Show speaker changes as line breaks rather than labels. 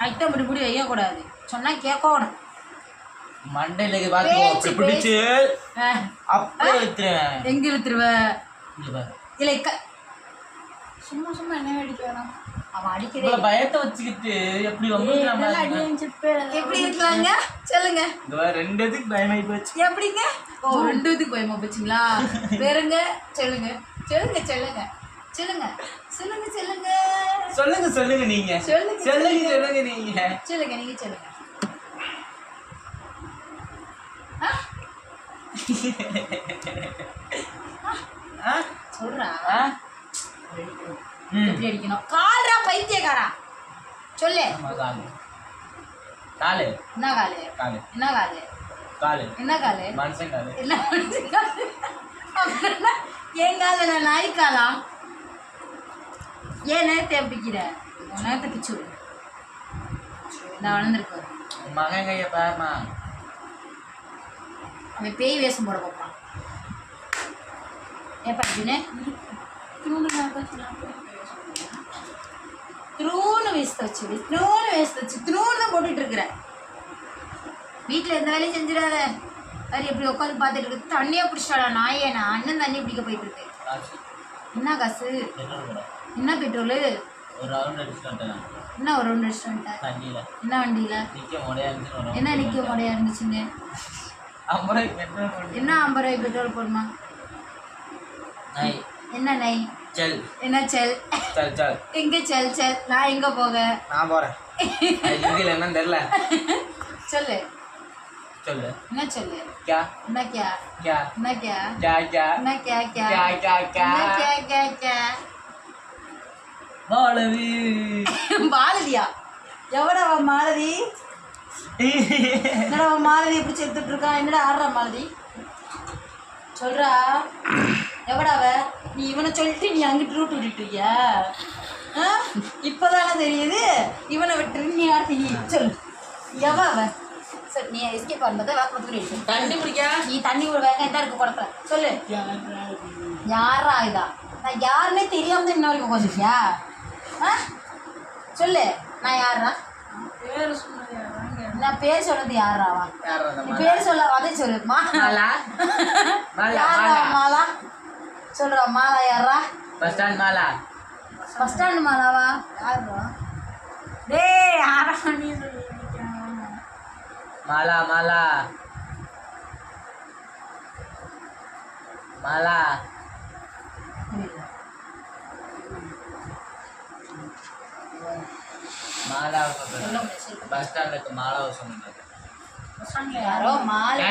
Item இப்படி இப்படி வைக்கக்கூடாது. சொன்னா கேட்கணும்.
மண்டையில அப்படி பிடிச்சு அப்படியே வைத்துருவேன்
எங்க இழுத்துருவ?
இங்க பாரு.
இல்லை க- சும்மா சும்மா என்ன அடிக்க வேணாம்? அவன் அடிக்கிறே
இவ்வளவு பயத்தை வச்சுக்கிட்டு எப்படி
எப்படி இருக்காங்க? சொல்லுங்க.
ரெண்டு இதுக்கு பயமாயி போச்சு?
எப்படிங்க? ஓ ரெண்டு இதுக்கு பயமா போச்சுங்களா? வேறங்க சொல்லுங்க. சொல்லுங்க சொல்லுங்க. சொல்லுங்க. சொல்லுங்க சொல்லுங்க.
சொல்லுங்க சொல்லுங்க நீங்க.
சொல்லுங்க,
சொல்லுங்க சொல்லுங்க. நீங்க.
சொல்லுங்க நீங்க சொல்லுங்க? சொல்றா.
ஆ? ம்.
எப்படி அடிக்கணும்? கால்ரா பைத்தியக்காரா? சொல்லு.
காலு.
என்ன காலு?
காலு.
என்ன காலு?
காலு.
என்ன காலு?
மனுஷன் காலு.
என்ன மனுஷன் காலு? அப்படின்னா என் கால நான் நாய் காலா? ஏன் நேரத்தை பிடிக்கிற? உன் நேரத்தை பிச்சு விடு. நான் வளர்ந்துருக்கு
மகன் கைய பாருமா.
அவன் பேய் வேஷம் போட பார்ப்பான் ஏப்பா இதுன்னு த்ரூன்னு வேஸ்ட் வச்சு த்ரூன்னு வேஸ்ட் வச்சு த்ரூன்னு தான் போட்டுட்டு இருக்கிற. வீட்டில் எந்த வேலையும் செஞ்சிடாத. அது எப்படி உட்காந்து பார்த்துட்டு இருக்கு. தண்ணியே பிடிச்சிட்டாடா நாயே நான் அண்ணன் தண்ணி பிடிக்க போயிட்டு இருக்கு. என்ன காசு? என்ன பெட்ரோலு
ஒரு ரவுண்ட் அடிச்சுட்டு வந்துட்டேன்
என்ன ஒரு ரெண்டு ரெஸ்டாரண்ட்டா
தண்ணியில
என்ன வண்டியில்
நிக்க முடியா இருந்துச்சு
என்ன நிற்க முறையா இருந்துச்சுங்க
ஐம்பது ரூபாய்க்கு பெட்ரோல் போட்டு
என்ன ஐம்பது ரூபாய் பெட்ரோல் போடுமா
நை
என்ன நை
செல்
என்ன செல்
செல் செல்
எங்க செல் செல் நான் எங்க போக
நான் போறேன் அது ஹிந்தியில் என்னன்னு தெரியல
சொல்லு
சொல்லு
என்ன சொல்லு
क्या
என்ன கியா
क्या
என்ன கியா
क्या क्या
என்ன கியா கியா
क्या क्या क्या
என்ன
மாளவி
மாலதியா? எவடா அவன் மாலதி? என்னடா அவன் மாலதி எப்படி செத்துட்டு இருக்கான் என்னடா ஆடுறா மாலதி? சொல்றா எவடா அவ? நீ இவனை சொல்லிட்டு நீ அங்கிட்டு ரூட் விட்டுட்டு இருக்கியா? ஆ? இப்பதானே தெரியுது. இவனை விட்டு நீ ஆடுறீ சொல்லு. எவ அவ? சரி நீ எஸ்கேப் பண்ணுறதை வேற கொடுத்துட்டு
தண்ணி குடிக்க?
நீ தண்ணி ஒரு வேகம் தான் இருக்கு குடத்துல. சொல்லு. யாரா இதா? நான் யாருன்னே தெரியாம தான் இன்ன வரைக்கும் உட்காந்துருக்கியா சொல்லு நான் யாரா நான் பேர் சொன்னது யாராவா நீ பேர் சொல்ல அதே சொல்லு.
மாலா. மாலா
யாரா
மாலா.
மாலா? சொல்றா மாலா யாரா
bus stand Mala.
Bus stand மாலாவா? யாரா டேய் யாரா நீ சொல்லு
மாலா மாலா. மாலா. மாலா
சொல்ல முடியாது
பஸ் ஸ்டாண்டுக்கு மாலாவை சொன்னீங்க
யாரோ மாலை